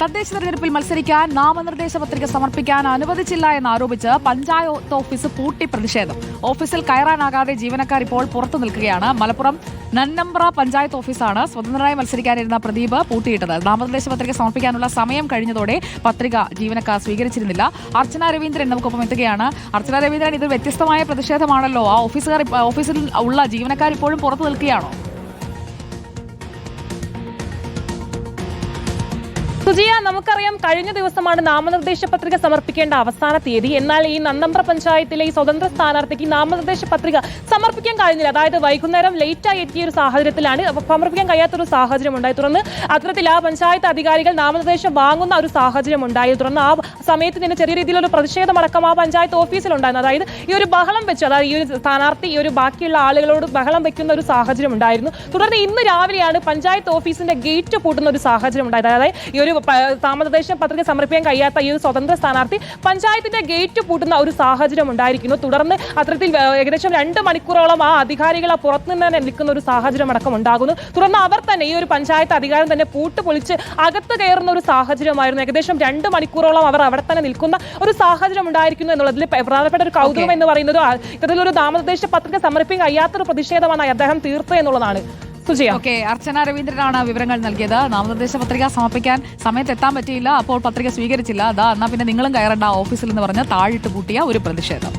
തദ്ദേശ തെരഞ്ഞെടുപ്പിൽ മത്സരിക്കാൻ നാമനിർദ്ദേശ പത്രിക സമർപ്പിക്കാൻ അനുവദിച്ചില്ല എന്നാരോപിച്ച് പഞ്ചായത്ത് ഓഫീസ് പൂട്ടി പ്രതിഷേധം. ഓഫീസിൽ കയറാനാകാതെ ജീവനക്കാർ ഇപ്പോൾ പുറത്തു നിൽക്കുകയാണ്. മലപ്പുറം നന്നമ്പ്ര പഞ്ചായത്ത് ഓഫീസാണ് സ്വതന്ത്രനായി മത്സരിക്കാനിരുന്ന പ്രദീപ് പൂട്ടിയിട്ടത്. നാമനിർദ്ദേശ പത്രിക സമർപ്പിക്കാനുള്ള സമയം കഴിഞ്ഞതോടെ പത്രിക ജീവനക്കാർ സ്വീകരിച്ചിരുന്നില്ല. അർച്ചന രവീന്ദ്രൻ നമുക്കൊപ്പം എത്തുകയാണ്. അർച്ചന രവീന്ദ്രൻ ഇത് വ്യത്യസ്തമായ പ്രതിഷേധമാണല്ലോ. ആ ഓഫീസുകാർ ഓഫീസിൽ ഉള്ള ജീവനക്കാർ ഇപ്പോഴും പുറത്തു നിൽക്കുകയാണോ? സുജിയ നമുക്കറിയാം കഴിഞ്ഞ ദിവസമാണ് നാമനിർദ്ദേശ പത്രിക സമർപ്പിക്കേണ്ട അവസാന തീയതി. എന്നാൽ ഈ നന്നമ്പ്ര പഞ്ചായത്തിലെ ഈ സ്വതന്ത്ര സ്ഥാനാർത്ഥിക്ക് നാമനിർദ്ദേശ പത്രിക സമർപ്പിക്കാൻ കഴിഞ്ഞില്ല. അതായത് വൈകുന്നേരം ലേറ്റ് ആയി എത്തിയ ഒരു സാഹചര്യത്തിലാണ് സമർപ്പിക്കാൻ കഴിയാത്തൊരു സാഹചര്യം ഉണ്ടായി തുടർന്ന് അത്തരത്തിൽ ആ പഞ്ചായത്ത് അധികാരികൾ നാമനിർദ്ദേശം വാങ്ങുന്ന ഒരു സാഹചര്യം ഉണ്ടായി തുടർന്ന് ആ സമയത്ത് തന്നെ ചെറിയ രീതിയിലൊരു പ്രതിഷേധമടക്കം ആ പഞ്ചായത്ത് ഓഫീസിലുണ്ടായിരുന്നു. അതായത് ഈ ഒരു ബഹളം വെച്ച് അതായത് ഈ ഒരു സ്ഥാനാർത്ഥി ഈ ഒരു ബാക്കിയുള്ള ആളുകളോട് ബഹളം വെക്കുന്ന ഒരു സാഹചര്യം ഉണ്ടായിരുന്നു തുടർന്ന് ഇന്ന് രാവിലെയാണ് പഞ്ചായത്ത് ഓഫീസിന്റെ ഗേറ്റ് പൂട്ടുന്ന ഒരു സാഹചര്യം ഉണ്ടായത് അതായത് ഈ ഒരു നാമനിർദ്ദേശ പത്രിക സമർപ്പിക്കാൻ കഴിയാത്ത ഈ ഒരു സ്വതന്ത്ര സ്ഥാനാർത്ഥി പഞ്ചായത്തിന്റെ ഗേറ്റ് പൂട്ടുന്ന ഒരു സാഹചര്യം ഉണ്ടായിരിക്കുന്നു. തുടർന്ന് അത്തരത്തിൽ ഏകദേശം രണ്ട് മണിക്കൂറോളം ആ അധികാരികൾ ആ പുറത്തുനിന്ന് തന്നെ നിൽക്കുന്ന ഒരു സാഹചര്യം അടക്കം ഉണ്ടാകുന്നു. തുടർന്ന് അവർ തന്നെ ഈ ഒരു പഞ്ചായത്ത് അധികാരം തന്നെ പൂട്ട് പൊളിച്ച് അകത്ത് കയറുന്ന ഒരു സാഹചര്യമായിരുന്നു. ഏകദേശം രണ്ട് മണിക്കൂറോളം അവർ അവിടെ തന്നെ നിൽക്കുന്ന ഒരു സാഹചര്യം ഉണ്ടായിരിക്കുന്നു എന്നുള്ളതിൽ പ്രധാനപ്പെട്ട ഒരു കൗതുകം എന്ന് പറയുന്നത് ഇത്തരത്തിലൊരു നാമനിർദ്ദേശ പത്രിക സമർപ്പിക്കാൻ കഴിയാത്തൊരു പ്രതിഷേധമാണ് അദ്ദേഹം തീർത്തത് എന്നുള്ളതാണ്. ഓക്കെ അർച്ചന രവീന്ദ്രനാണ് വിവരങ്ങൾ നൽകിയത്. നാമനിർദ്ദേശ പത്രിക സമർപ്പിക്കാൻ സമയത്ത് എത്താൻ പറ്റിയില്ല. അപ്പോൾ പത്രിക സ്വീകരിച്ചില്ല. അതാ എന്നാ പിന്നെ നിങ്ങളും കയറേണ്ട ഓഫീസിൽ എന്ന് പറഞ്ഞ് താഴിട്ട് പൂട്ടിയ ഒരു പ്രതിഷേധം.